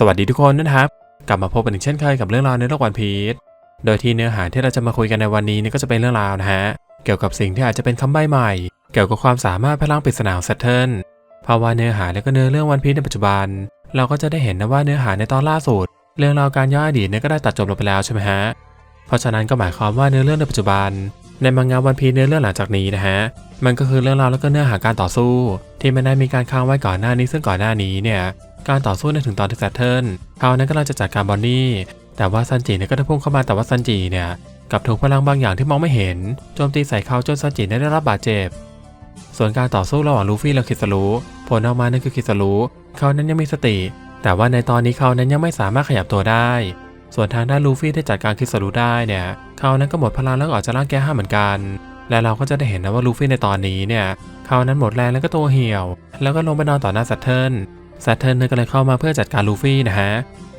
สวัสดีทุกคนนะครับ กลับมาพบกันอีกเช่นเคยกับเรื่องราวในโลกวันพีชโดยที่เนื้อหาที่เราจะมาคุยกันในวันนี้นี่ก็จะเป็นเรื่องราวนะฮะเกี่ยวกับสิ่งที่อาจจะเป็นคำใบ้ใหม่ เกี่ยวกับความสามารถพลังปริศนาของแซตเทิลเพราะว่าเนื้อหาและก็เนื้อเรื่องวันพีชในปัจจุบัน เราก็จะได้เห็นนะว่าเนื้อหาในตอนล่าสุด เรื่องราวการย้อนอดีตเนี่ยก็ได้ตัดจบลงไปแล้วใช่ไหมฮะเพราะฉะนั้นก็หมายความว่าเนื้อเรื่องในปัจจุบัน ในมังงะวันพีชเนื้อเรื่องหลังจากนี้นะฮะมันก็คือเรื่องราวแล้วก็เนื้อหาการต่อสู้ ที่ไม่ได้มีการค้างไว้ก่อนหน้านี้ซึ่งก่อนหน้านี้เนี่ย การต่อสู้ในถึงตอนที่แซตเทิลเขานั้นกำลังจะจัดการบอนนี่ แต่ว่าซันจิเนี่ยก็ได้พุ่งเข้ามาแต่ว่าซันจิเนี่ยกับถูกพลังบางอย่างที่มองไม่เห็นโจมตีใส่เขาจนซันจิเนี่ยได้รับบาดเจ็บ ส่วนการต่อสู้ระหว่างลูฟี่และคิสรุผลออกมานั่นคือคิสรุเขานั้นยังมีสติ แต่ว่าในตอนนี้เขานั้นยังไม่สามารถขยับตัวได้ ส่วนทางด้านลูฟี่ได้จัดการคิสรุได้เนี่ยเขานั้นก็หมดพลังแล้วก็ออกจากร่างแก้ห้าเหมือนกันและเราก็จะได้เห็นนะว่าลูฟี่ในตอนนี้เนี่ยเขานั้นหมดแรงแล้วก็ตัวเหี่ยว แล้วก็ลงไปนอนต่อหน้าซัตเทิล ซัตเทิลเนี่ยก็เลยเข้ามาเพื่อจัดการลูฟี่นะฮะ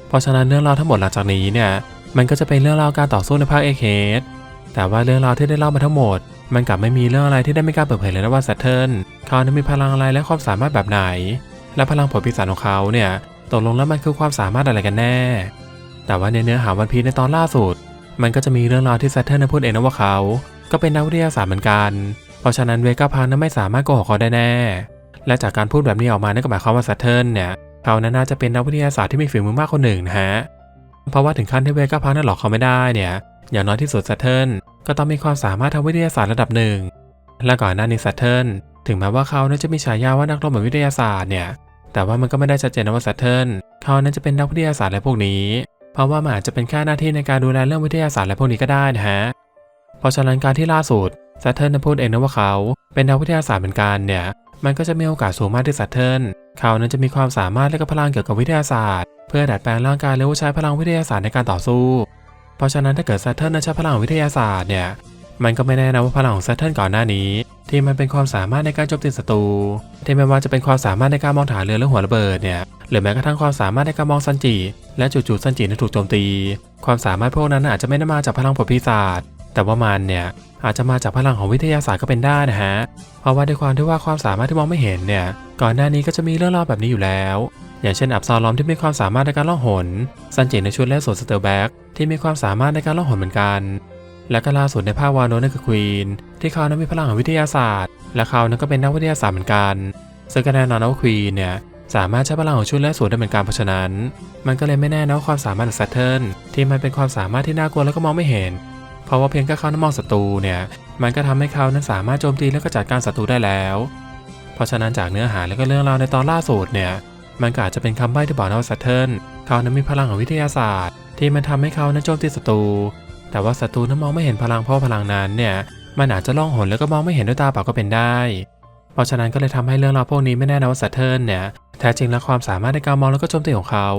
เพราะฉะนั้นเรื่องราวทั้งหมดหลังจากนี้เนี่ย มันก็จะเป็นเรื่องราวการต่อสู้ในภาคเอเคสแต่ว่าเรื่องราวที่ได้เล่ามาทั้งหมด มันกลับไม่มีเรื่องอะไรที่ได้ไม่กล้าเปิดเผยเลยนะว่าซัตเทิลเขานั้นมีพลังอะไรและความสามารถแบบไหน และพลังผลปีศาจของเขาเนี่ยตกลงแล้วมันคือความสามารถอะไรกันแน่ แต่ว่าในเนื้อหาวันพีในตอนล่าสุด มันก็จะมีเรื่องราวที่ซัตเทิลนั้นพูดเองนะว่าเขา ก็เป็นนักวิทยาศาสตร์เหมือนกัน เพราะฉะนั้นเวก้าพังนั้นไม่สามารถโกหกเขาได้แน่ และจากการพูดแบบนี้ออกมานั่นก็หมายความว่าซัตเทิลเนี่ยเขานั้นน่าจะเป็นนักวิทยาศาสตร์ที่มีฝีมือมากคนหนึ่งนะฮะ เพราะว่าถึงขั้นที่เวก้าพังนั้นหลอกเขาไม่ได้เนี่ย อย่างน้อยที่สุดซัตเทิลก็ต้องมีความสามารถทางวิทยาศาสตร์ระดับหนึ่ง และก่อนหน้านี้ซัตเทิลถึงแม้ว่าเขานั้นจะมีฉายาว่านักรบเหมือนวิทยาศาสตร์เนี่ย แต่ว่ามันก็ไม่ได้ชัดเจนว่าซัตเทิลเขานั้นจะเป็นนักวิทยาศาสตร์อะไรพวกนี้ เพราะว่ามันอาจจะเป็นแค่หน้าที่ในการดูแลเรื่องวิทยาศาสตร์อะไรพวกนี้ก็ได้นะฮะ เพราะฉะนั้นการที่ล่าสุดซัตเทิลนั้นพูดเองนะว่าเขาเป็นนักวิทยาศาสตร์เหมือนกันเนี่ย มันก็จะมีโอกาสสูงมากที่ซัตเทิลเขานั้นจะมีความสามารถและก็พลังเกี่ยวกับวิทยาศาสตร์ เพื่อดัดแปลงร่างกายและใช้พลังวิทยาศาสตร์ในการต่อสู้ เพราะฉะนั้นถ้าเกิดซัตเทิลนั้นใช้พลังวิทยาศาสตร์เนี่ยมันก็ไม่แน่นะว่าพลังของซัตเทิลก่อนหน้านี้ ที่มันเป็นความสามารถในการโจมตีศัตรูที่ไม่ว่าจะเป็นความสามารถในการมองฐานเรือและหัวระเบิดเนี่ยหรือแม้กระทั่งความสามารถในการมองซันจิและจู่ๆซันจินั้นถูกโจมตี ความสามารถพวกนั้นอาจจะไม่ได้มาจากพลังผลปีศาจ แต่ว่ามันเนี่ยอาจจะมาจากพลังของวิทยาศาสตร์ก็เป็นได้นะฮะ เพราะว่าด้วยความที่ว่าความสามารถที่มองไม่เห็นเนี่ย ก่อนหน้านี้ก็จะมีเรื่องเล่าแบบนี้อยู่แล้ว อย่างเช่นอับซอลอมที่มีความสามารถในการล่องหน ซันเจในชุดและสวนสเตอร์แบ็กที่มีความสามารถในการล่องหนเหมือนกัน และก็ล่าสุดในภาควานโนนั่นคือควีนที่เขานั้นมีพลังของวิทยาศาสตร์ และเขานั้นก็เป็นนักวิทยาศาสตร์เหมือนกันซึ่งก็แน่นอนว่าควีนเนี่ยสามารถใช้พลังของชุดและสวนได้เหมือนกันเพราะฉะนั้น มันก็เลยไม่แน่นะว่าความสามารถของแซตเทิลที่มันเป็นความสามารถที่น่ากลัวแล้วก็มองไม่เห็น เพราะว่าเพียงแค่เขานั้นมองศัตรูเนี่ยมันก็ทำให้เขานั้นสามารถโจมตีและก็จัดการศัตรูได้แล้ว เพราะฉะนั้นจากเนื้อหาและก็เรื่องราวในตอนล่าสุดเนี่ยมันก็อาจจะเป็นคำใบ้ที่บอกนะว่าซัตเทิลเขานั้นมีพลังของวิทยาศาสตร์ ที่มันทำให้เขานั้นโจมตีศัตรูแต่ว่าศัตรูนั้นมองไม่เห็นพลังเพราะพลังนั้นเนี่ยมันอาจจะล่องหนแล้วก็มองไม่เห็นด้วยตาเปล่าก็เป็นได้ เพราะฉะนั้นก็เลยทำให้เรื่องราวพวกนี้ไม่แน่นะว่าซัตเทิลเนี่ยแท้จริงแล้วความสามารถในการมองแล้วก็โจมตีของเขา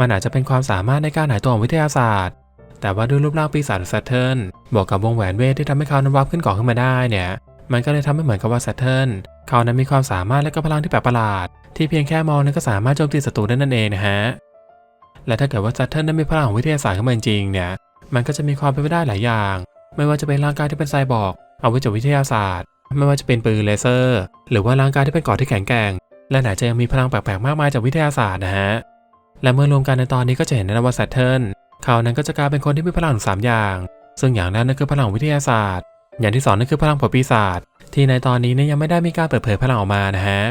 มันอาจจะเป็นความสามารถในการหายตัวของวิทยาศาสตร์ แต่ว่าด้วยรูปร่างปีศาจของแซตเทิลบวกกับวงแหวนเวทที่ทำให้เขานั้นวับขึ้นเกาะขึ้นมาได้เนี่ย มันก็เลยทำให้เหมือนกับว่าแซตเทิลเขานั้นมีความสามารถและก็พลังที่แปลกประหลาด ที่เพียงแค่มองนั้นก็สามารถโจมตีศัตรูได้นั่นเองนะฮะ และถ้าเกิดว่าแซตเทิลนั้นมีพลังของวิทยาศาสตร์ขึ้นมาจริงเนี่ย มันก็จะมีความเป็นไปได้หลายอย่าง ไม่ว่าจะเป็นร่างกายที่เป็นไซบอร์กเอาไว้จากวิทยาศาสตร์ ไม่ว่าจะเป็นปืนเลเซอร์ หรือว่าร่างกายที่เป็นเกราะที่แข็งแกร่ง และไหนจะยังมีพลังแปลกๆมากมายจากวิทยาศาสตร์นะฮะ และเมื่อรวมกันในตอนนี้ก็จะเห็นนะว่าแซตเทิล เขานั้นก็จะกลายเป็นคนที่มีพลังสามอย่าง ซึ่งอย่างแรกนั่นคือพลังวิทยาศาสตร์ อย่างที่สองนั่นคือพลังผลปีศาจที่ในตอนนี้เนี่ยยังไม่ได้มีการเปิดเผยพลังออกมานะฮะ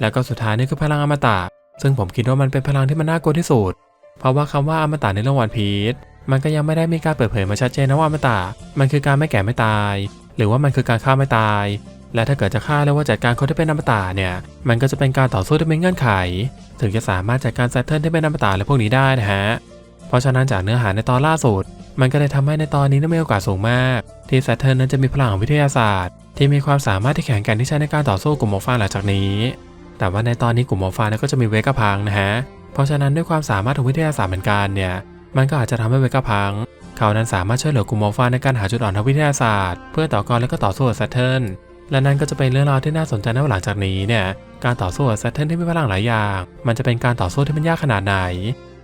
แล้วก็สุดท้ายนี่คือพลังอมตะ ซึ่งผมคิดว่ามันเป็นพลังที่มันน่ากลัวที่สุด เพราะว่าคำว่าอมตะในเรื่องวันพีชมันก็ยังไม่ได้มีการเปิดเผยมาชัดเจนนะว่าอมตะมันคือการไม่แก่ไม่ตาย หรือว่ามันคือการฆ่าไม่ตาย และถ้าเกิดจะฆ่าแล้วว่าจัดการคนที่เป็นอมตะเนี่ยมันก็จะเป็นการต่อสู้ที่มีเงื่อนไข ถึงจะสามารถจัดการแซตเทิลที่เป็นอมตะและพวกนี้ได้นะฮะ เพราะฉะนั้นจากเนื้อหาในตอนล่าสุด มันก็เลยทำให้ในตอนนี้นั้นมีโอกาสสูงมาก ที่แซตเทิลนั้นจะมีพลังของวิทยาศาสตร์ ที่มีความสามารถที่แข็งแกร่งที่ใช้ในการต่อสู้กลุ่มหมอฟ้าหลังจากนี้ แต่ว่าในตอนนี้กลุ่มหมอฟานก็จะมีเวก้าพังนะฮะ เพราะฉะนั้นด้วยความสามารถของวิทยาศาสตร์เหมือนกันเนี่ย มันก็อาจจะทำให้เวก้าพังเขานั้นสามารถช่วยเหลือกลุ่มหมอฟ้าในการหาจุดอ่อนทางวิทยาศาสตร์ เพื่อต่อกรและก็ต่อสู้กับแซตเทิลและนั่นก็จะเป็นเรื่องราวที่น่าสนใจในหลังจากนี้เนี่ย การต่อสู้กับแซตเทิลที่มีพลังหลายอย่าง มันจะเป็นการต่อสู้ที่มันยากขนาดไหน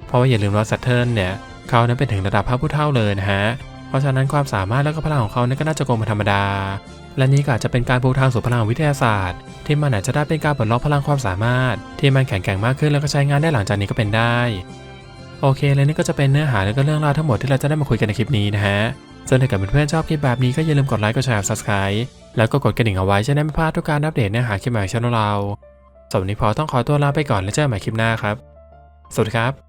เพราะว่าอย่าลืมว่าแซตเทิลเนี่ยเขานั้นเป็นถึงระดับพระผู้เท่าเลยนะฮะ เพราะฉะนั้นความสามารถและก็พลังของเขานั้นก็น่าจะโกงเป็นธรรมดา และนี่ก็อาจจะเป็นการปูทางสู่พลังวิทยาศาสตร์ ที่มันอาจจะได้เป็นการปลดล็อกพลังความสามารถ ที่มันแข็งแกร่งมากขึ้นแล้วก็ใช้งานได้หลังจากนี้ก็เป็นได้ โอเคและนี่ก็จะเป็นเนื้อหาและก็เรื่องราวทั้งหมดที่เราจะได้มาคุยกันในคลิปนี้นะฮะส่วนถ้าเกิดเพื่อนๆชอบคลิปแบบนี้ก็อย่าลืมกดไลค์กดแชร์ subscribe แล้วก็กดกระดิ่งเอาไว้จะได้ไม่พลาดทุกการอัปเดตเนื้อหาคลิปใหม่ของช่องเราสำหรับนนี้พอต้องขอตัวลาไปก่อนแล้วเจอกันใหม่คลิปหน้าครับ สวัสดีครับ